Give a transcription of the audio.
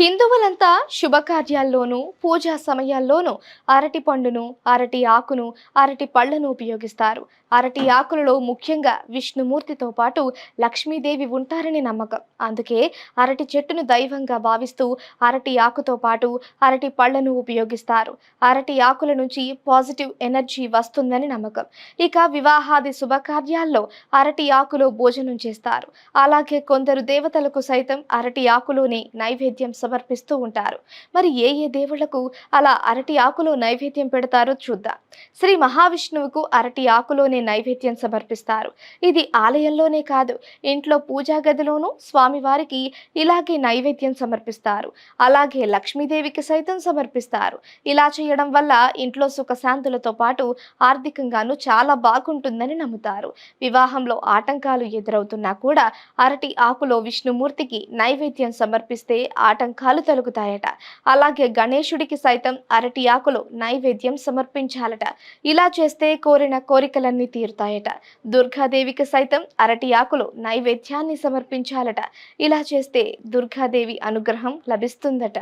హిందువులంతా శుభకార్యాల్లోనూ పూజా సమయాల్లోనూ అరటి పండును అరటి ఆకును అరటి పళ్ళను ఉపయోగిస్తారు. అరటి ఆకులలో ముఖ్యంగా విష్ణుమూర్తితో పాటు లక్ష్మీదేవి ఉంటారని నమ్మకం. అందుకే అరటి చెట్టును దైవంగా భావిస్తూ అరటి ఆకుతో పాటు అరటి పళ్ళను ఉపయోగిస్తారు. అరటి ఆకుల నుంచి పాజిటివ్ ఎనర్జీ వస్తుందని నమ్మకం. ఇక వివాహాది శుభకార్యాల్లో అరటి ఆకులో భోజనం చేస్తారు. అలాగే కొందరు దేవతలకు సైతం అరటి ఆకులోనే నైవేద్యం సమర్పిస్తూ ఉంటారు. మరి ఏ ఏ దేవుళ్ళకు అలా అరటి ఆకులో నైవేద్యం పెడతారో చూద్దాం. శ్రీ మహావిష్ణువుకు అరటి ఆకులోనే నైవేద్యం సమర్పిస్తారు. ఇది ఆలయంలోనే కాదు ఇంట్లో పూజా గదిలోనూ స్వామివారికి ఇలాగే నైవేద్యం సమర్పిస్తారు. అలాగే లక్ష్మీదేవికి సైతం సమర్పిస్తారు. ఇలా చేయడం వల్ల ఇంట్లో సుఖశాంతులతో పాటు ఆర్థికంగాను చాలా బాగుంటుందని నమ్ముతారు. వివాహంలో ఆటంకాలు ఎదురవుతున్నా కూడా అరటి ఆకులో విష్ణుమూర్తికి నైవేద్యం సమర్పిస్తే ఆటంకాలు తొలగుతాయట అలాగే గణేశుడికి సైతం అరటి ఆకులో నైవేద్యం సమర్పించాలట. ఇలా చేస్తే కోరిన కోరికలన్నీ తీరుతాయట. దుర్గాదేవికి సైతం అరటి ఆకులు నైవేద్యాన్ని సమర్పించాలట. ఇలా చేస్తే దుర్గాదేవి అనుగ్రహం లభిస్తుందట.